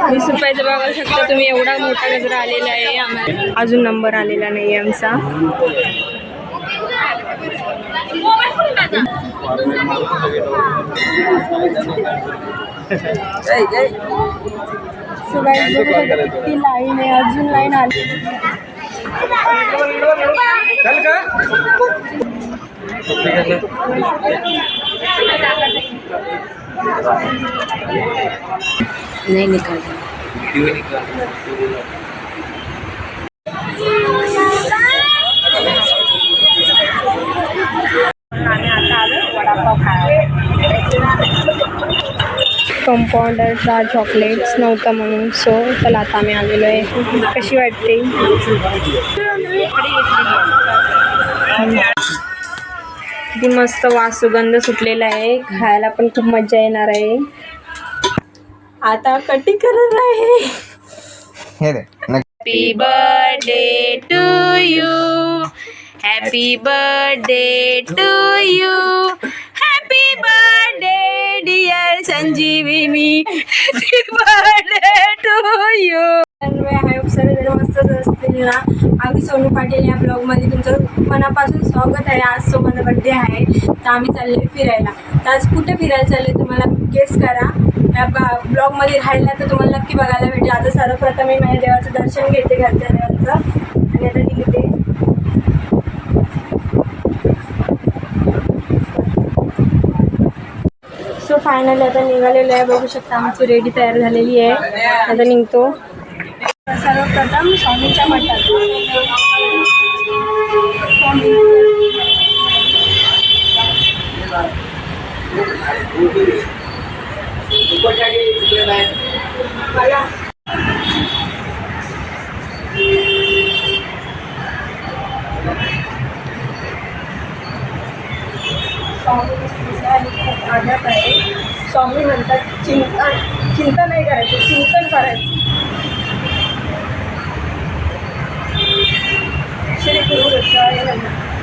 वीस रुपयाचं बघू शकता तुम्ही. एवढा मोठा गजरा आलेला आहे आम्हाला. अजून नंबर आलेला नाही आमचा. So guys, बघू शकता किती लाईन आहे. अजून लाईन आली. नहीं निकल कंपाऊंडरचा चॉकलेट्स नव्हता म्हणून. सो चला आता आम्ही आलेलो आहे कशी वाटते? किती मस्त वास सुगंध सुटलेला आहे. खायला पण खूप मजा येणार आहे. आता कटी करत आहे. हे रे happy birthday to you happy birthday to you happy birthday dear Sanjivani happy birthday to you I hope सर्वजण मस्तच असतील ना. आम्ही सोनू पाटील या ब्लॉगमध्ये तुमचं मनापासून स्वागत आहे. आज सो माझा बड्डे आहे. तर आम्ही चालले फिरायला. तर आज कुठे फिरायला चालले तुम्हाला गेस करा. या ब्लॉगमध्ये राहिला तर तुम्हाला नक्की बघायला भेटेल. आता सर्वप्रथम मी माझ्या देवाचं दर्शन घेते घरच्या देवाचं. आणि आता निघते सो फायनली आता निघालेलो आहे. बघू शकता आमची रेडी तयार झालेली आहे. आता निघतो. सर्वप्रथम स्वामीच्या मठात. स्वामी आहे. स्वामी म्हणतात चिंता चिंता नाही करायची चिंतन करायचं. श्री गुरु दत्ताय नमः.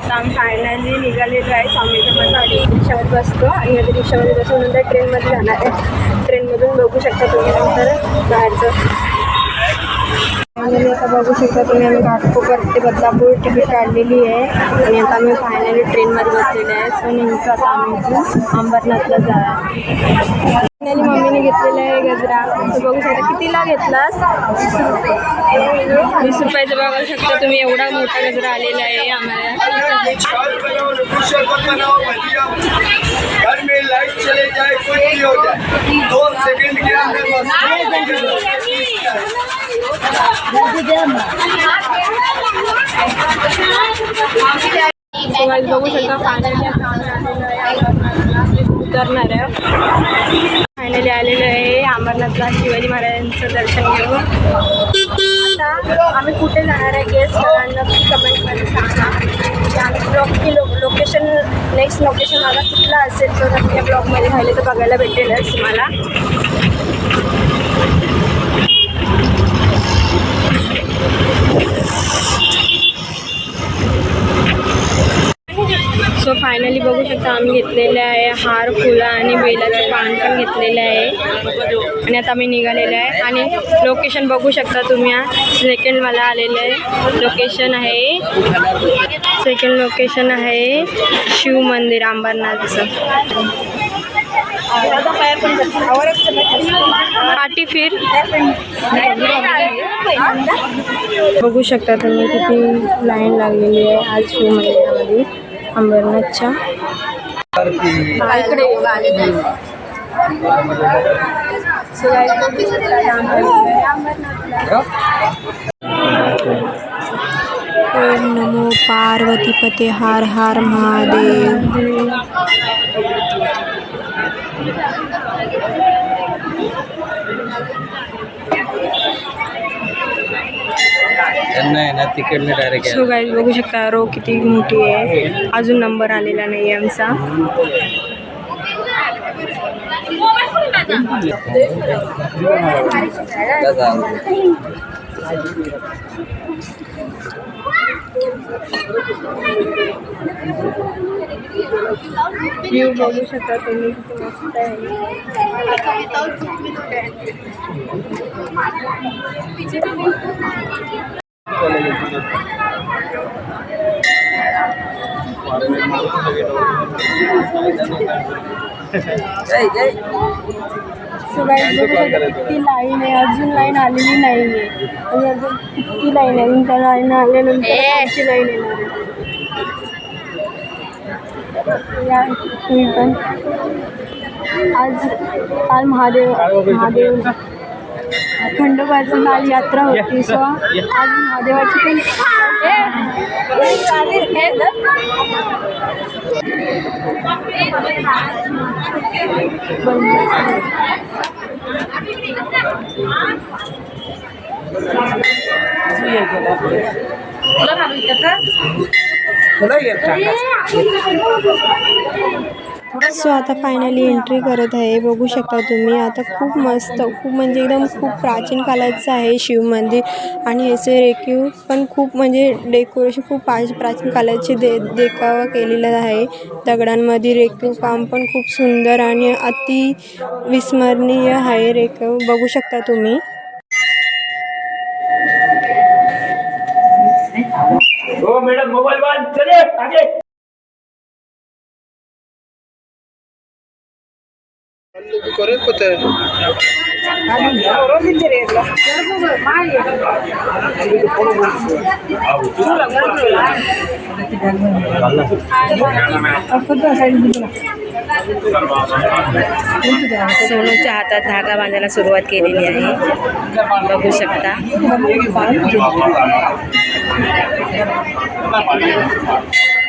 आता आम्ही फायनली निघालेलो आहे. स्वामीच्या मंदिर रिक्षावर बसतो आणि आता रिक्षामध्ये बसून नंतर ट्रेनमध्ये जाणार आहे. ट्रेनमधून बघू शकता तुम्ही नंतर बाहेरचं. आणि आता बघू शकता तुम्ही आम्ही घाटकोपर ते बदलापूर तिकीट काढलेली आहे. आणि आता आम्ही फायनली ट्रेनमध्ये बसलेले आहे. सो नेमकं आता आम्ही इथून अंबरनाथला जा मम्मीने घेतलेला आहे गजरा. तू बघू शकता कितीला घेतलास? वीस रुपयाचं बघू शकता तुम्ही एवढा मोठा गजरा आलेला आहे आम्हाला. बघू शकता फायनली उतरणार आहे फायनली आलेलो आहे अंबरनाथला शिवाजी महाराजांचं दर्शन घेऊन. आता आम्ही कुठे जाणार आहे गेस्ट नक्की कमेंटमध्ये सांगा. की आम्ही लो लोकेशन नेक्स्ट लोकेशन मला कुठलं असेल तर नक्की ब्लॉगमध्ये राहिले तर बघायला भेटेलच तुम्हाला. सो फायनली बघू शकता आम्ही घेतलेले आहे हार फुलं आणि बेलाचं पान पण घेतलेलं आहे. आणि आता आम्ही निघालेलं आहे. आणि लोकेशन बघू शकता तुम्ही सेकंड मला आलेलं आहे. लोकेशन आहे. सेकंड लोकेशन आहे शिव मंदिर अंबरनाथचं. पाठी फिर बघू शकता तुम्ही किती लाईन लागलेली आहे आज शिव मंदिरामध्ये. अंबरनाथच्या इकडे. ओम नमो पार्वतीपते हार हार महादेव नाही ना तिकडनं डायरेक्ट सो गाईज बघू शकता रो किती मोठी आहे. अजून नंबर आलेला नाही आमचा. व्ह्यू बघू शकता तुम्ही किती मस्त आहे. किती लाईन आहे अजून लाईन आलेली नाही आहे आणि अजून किती लाईन आहे आणि त्या लाईन आल्यानंतर अशी लाईन येणार आहे या आज काल महादेव महादेव खंडोबाची काल यात्रा होती सो आज महादेवाची पण सो आता फायनली एंट्री करत आहे. बघू शकता तुम्ही आता खूप मस्त खूप म्हणजे एकदम खूप प्राचीन काळाचं आहे शिव मंदिर. आणि याचे रेखीव पण खूप म्हणजे डेकोरेशन खूप पा प्राचीन काळाचे दे देखावा केलेला आहे. दगडांमध्ये रेखीव काम पण खूप सुंदर आणि अति विस्मरणीय आहे रेखीव. बघू शकता तुम्ही. हो मैडम आगे सोनूच्या हातात धागा बांधायला सुरुवात केलेली आहे. बघू शकता.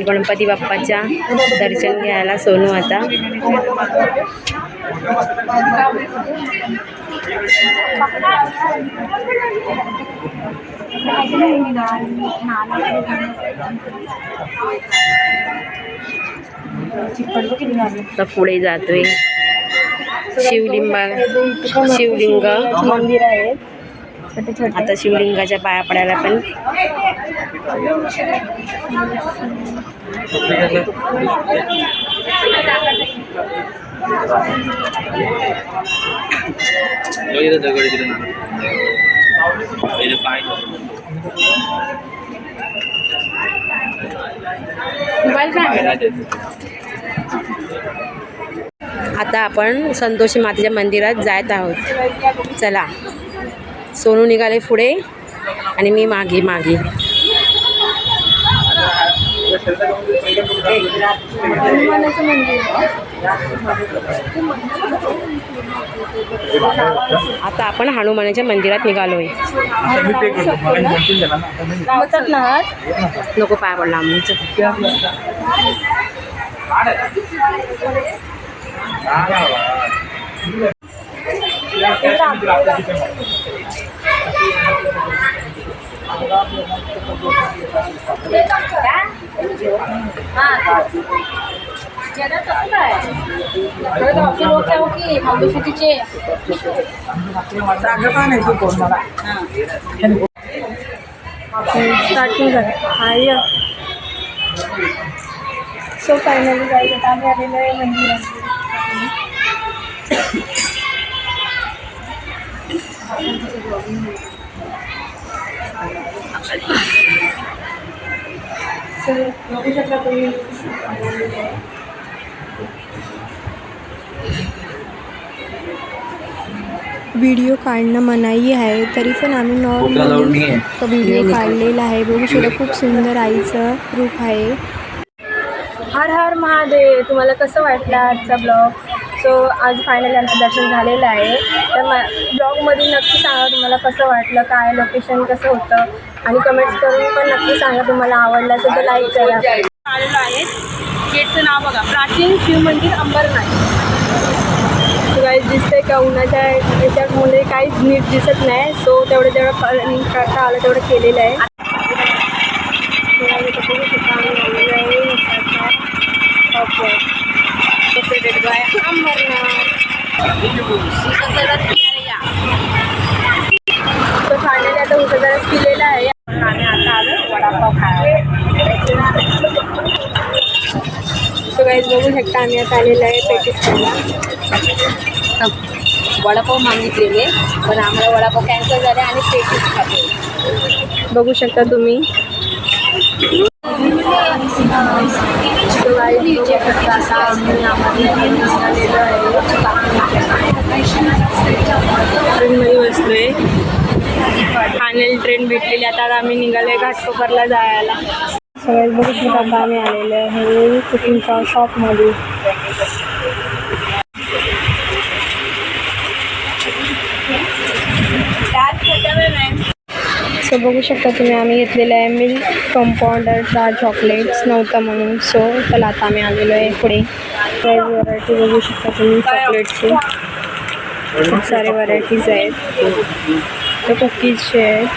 गणपती बाप्पाच्या दर्शन घ्यायला सोनू आता पुढे जातोय शिवलिंबा शिवलिंग. मंदिर आहे. आता शिवलिंगाच्या पाया पडायला पण. दगड आता आपण संतोषी मातेच्या मंदिरात जात आहोत. चला. सोनू निघाले पुढे आणि मी मागे मागे. आता आपण हनुमानाच्या मंदिरात निघालोय. नको पाय पडला आमचं स्टार्टिंग झालं हाय सो फायनली जायचं आता आम्ही आलेलो आहे मंदिरात तुम्ही व्हिडिओ काढणं मनाई आहे तरी पण आम्ही नॉर्मली व्हिडिओ काढलेला आहे. बघू शकता खूप सुंदर आईचं रूप आहे. हर हर महादेव तुम्हाला कसं वाटलं आजचा ब्लॉग? सो आज फायनली आमचं दर्शन झालेलं आहे. तर म ब्लॉगमध्ये नक्की सांगा तुम्हाला कसं वाटलं काय लोकेशन कसं होतं? आणि कमेंट्स करून पण नक्की सांगा तुम्हाला आवडलं असेल तर लाईक करा. आलेलो आहे. गेटचं नाव बघा. प्राचीन शिव मंदिर अंबरनाथ. काही दिसतंय का उन्हाच्या याच्यामध्ये काहीच नीट दिसत नाही. सो तेवढं जेवढं करता आलं तेवढं केलेलं आहे तुम्हाला इथं बघू शकता आम्ही आलेलो आहे उसाच्या शॉपवर. Located by अंबरनाथ तो फायनली आता उसाचा रस पिलेला आहे आम्ही आता आलो वडापाव खायला सो काही आता आलेलो आहे पेटीस वडापाव मागितलेले पण आम्हाला वडापाव कॅन्सल झाले आणि पेटीस खातो. बघू शकता तुम्ही. ट्रेनमध्ये बसलोय. फायनल ट्रेन भेटलेली. आता आम्ही निघालोय घाटकोपरला जायला. सगळ्यात बघू शकता आम्ही आलेलो आहे कुकिंगच्या शॉपमध्ये सो बघू शकता तुम्ही आम्ही घेतलेलं आहे मिल्क कंपाऊंडरचा चॉकलेट्स नव्हतं म्हणून सो चला आता आम्ही आलेलो आहे पुढे काही व्हरायटी बघू शकता तुम्ही चॉकलेटचे खूप सारे व्हरायटीज आहेत तर कुकीजचे आहेत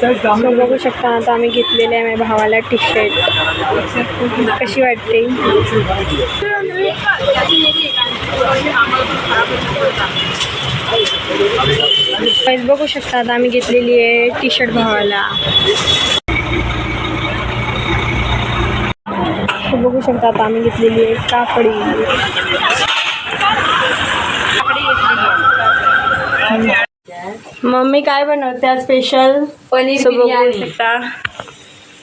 सो बघू शकता आता आम्ही घेतलेले आहे माझ्या भावाला टी शर्ट कशी वाटते बघू शकता. आता आम्ही घेतलेली आहे टी शर्ट भावाला बघू शकता आता आम्ही घेतलेली आहे काकडी. मम्मी काय बनवते आज स्पेशल पनीर बघू शकता.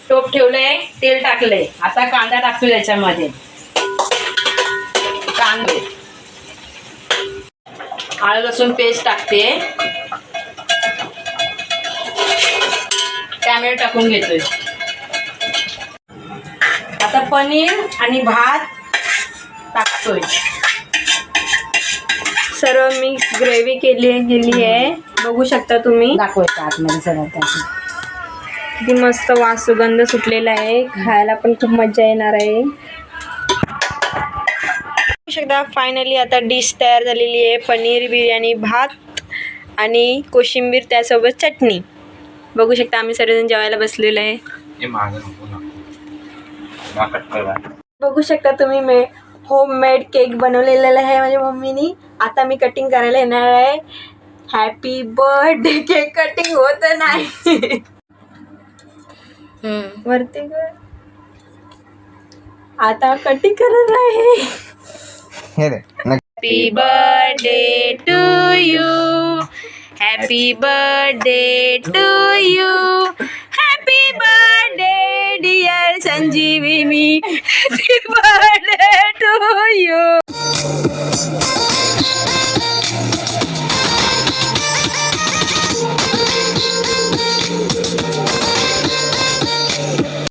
टोप ठेवलंय तेल टाकलंय. आता कांदा टाकतो याच्यामध्ये. कांदे. आलं लसूण पेस्ट टाकते. टॅमॅटो टाकून घेतोय. आता पनीर आणि भात टाकतोय. सर्व मिक्स ग्रेव्ही केली गेली आहे. बघू शकता तुम्ही. दाखवायचं आतमध्ये सगळं त्याचं. किती मस्त वास सुगंध सुटलेला आहे. खायला पण खूप मजा येणार आहे. बघू शकता फायनली आता डिश तयार झालेली आहे. पनीर बिर्याणी भात आणि कोशिंबीर त्यासोबत चटणी. बघू शकता आम्ही सर्वजण जेवायला बसलेलो आहे हे मागं नको ना नाकट करा बघू शकता तुम्ही मे होम मेड केक बनवलेला आहे माझ्या मम्मीनी. आता मी कटिंग करायला येणार आहे. हॅपी बर्थडे केक कटिंग होत नाही. वरती आता कटिंग करत आहे. हे happy birthday to you happy birthday to you happy birthday dear Sanjivani happy birthday to you